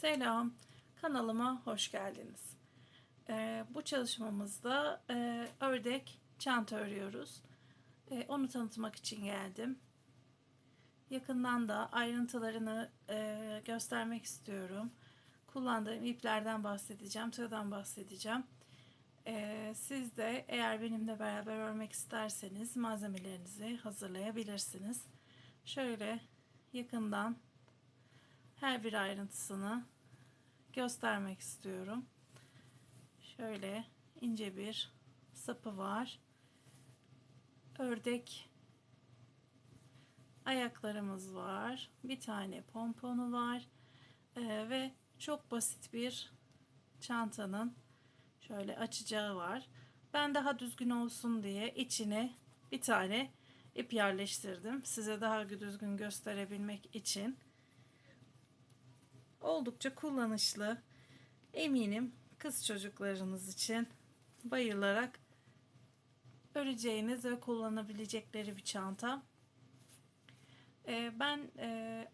Selam, kanalıma hoş geldiniz. Ee, bu çalışmamızda e, ördek çanta örüyoruz. E, onu tanıtmak için geldim. Yakından da ayrıntılarını e, göstermek istiyorum. Kullandığım iplerden bahsedeceğim, tığdan bahsedeceğim. E, siz de eğer benimle beraber örmek isterseniz malzemelerinizi hazırlayabilirsiniz. Şöyle yakından her bir ayrıntısını göstermek istiyorum. Şöyle ince bir sapı var. Ördek ayaklarımız var. Bir tane pomponu var. Ee, ve çok basit bir çantanın şöyle açacağı var. Ben daha düzgün olsun diye içine bir tane ip yerleştirdim. Size daha düzgün gösterebilmek için oldukça kullanışlı. Eminim kız çocuklarınız için bayılarak öreceğiniz ve kullanabilecekleri bir çanta. Ee, ben e,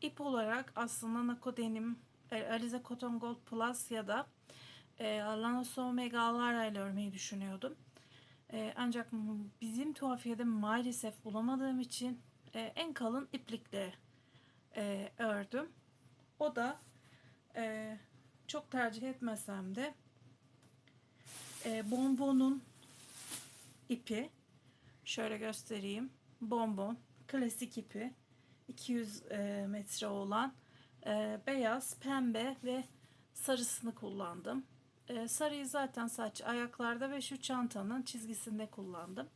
ip olarak aslında Nakodenim, e, Alize Cotton Gold Plus ya da e, Lanos Omega Alara ile örmeyi düşünüyordum. E, ancak bizim tuhafiyede maalesef bulamadığım için e, en kalın iplikle ördüm. O da e, çok tercih etmesem de e, bonbonun ipi şöyle göstereyim. Bonbon klasik ipi 200 e, metre olan e, beyaz, pembe ve sarısını kullandım. E, sarıyı zaten saç ayaklarda ve şu çantanın çizgisinde kullandım.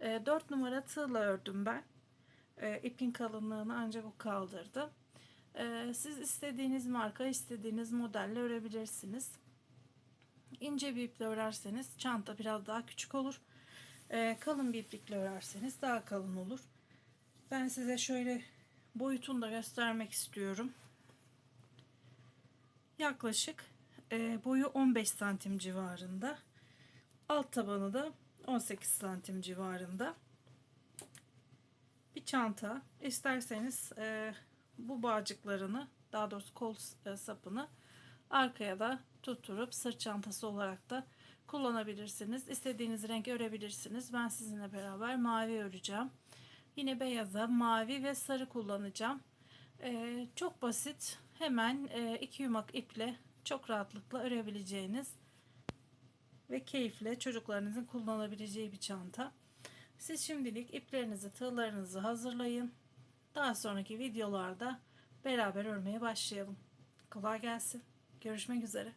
E, 4 numara tığla ördüm ben. E, ipin kalınlığını ancak o kaldırdı. Siz istediğiniz marka, istediğiniz modelle örebilirsiniz. İnce bir iple örerseniz çanta biraz daha küçük olur. Ee, kalın bir iplikle örerseniz daha kalın olur. Ben size şöyle boyutunu da göstermek istiyorum. Yaklaşık e, boyu 15 santim civarında. Alt tabanı da 18 santim civarında. Bir çanta. İsterseniz e, bu bağcıklarını daha doğrusu kol e, sapını arkaya da tutturup sırt çantası olarak da kullanabilirsiniz. İstediğiniz renk örebilirsiniz. Ben sizinle beraber mavi öreceğim. Yine beyaza mavi ve sarı kullanacağım. Ee, çok basit. Hemen e, iki yumak iple çok rahatlıkla örebileceğiniz ve keyifle çocuklarınızın kullanabileceği bir çanta. Siz şimdilik iplerinizi, tığlarınızı hazırlayın. Daha sonraki videolarda beraber örmeye başlayalım. Kolay gelsin. Görüşmek üzere.